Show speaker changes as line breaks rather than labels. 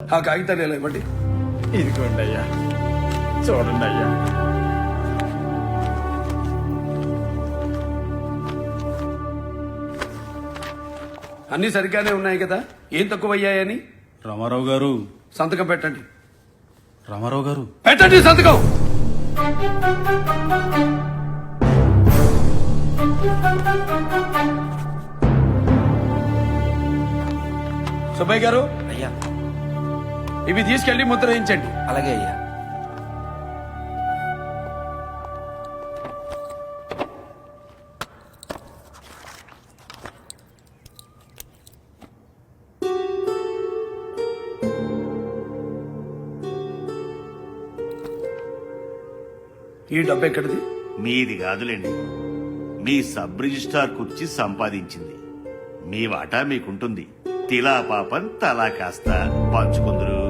ఆ కాగితాలు ఇలా ఇవ్వండి?
ఇదిగోండి అయ్యా. చూడండి అయ్యా.
అన్ని సరిగ్గానే ఉన్నాయి కదా? ఏం తక్కువ అయ్యాయని
రామారావు గారు.
సంతకం పెట్టండి.
రామారావు గారు.
పెట్టండి సంతకం! సుబ్బయ్య గారు.
అయ్యా.
ఇవి తీసుకెళ్ళి ముద్ర వేయించండి
అలాగే అయ్యా.
ఈ డబ్బు ఎక్కడిది?
మీది కాదులేండి. మీ సబ్ రిజిస్ట్రార్ కుర్చీ సంపాదించింది. మీ వాటా మీకుంటుంది. తిలా పాపం తలా కాస్త పంచుకుందరు.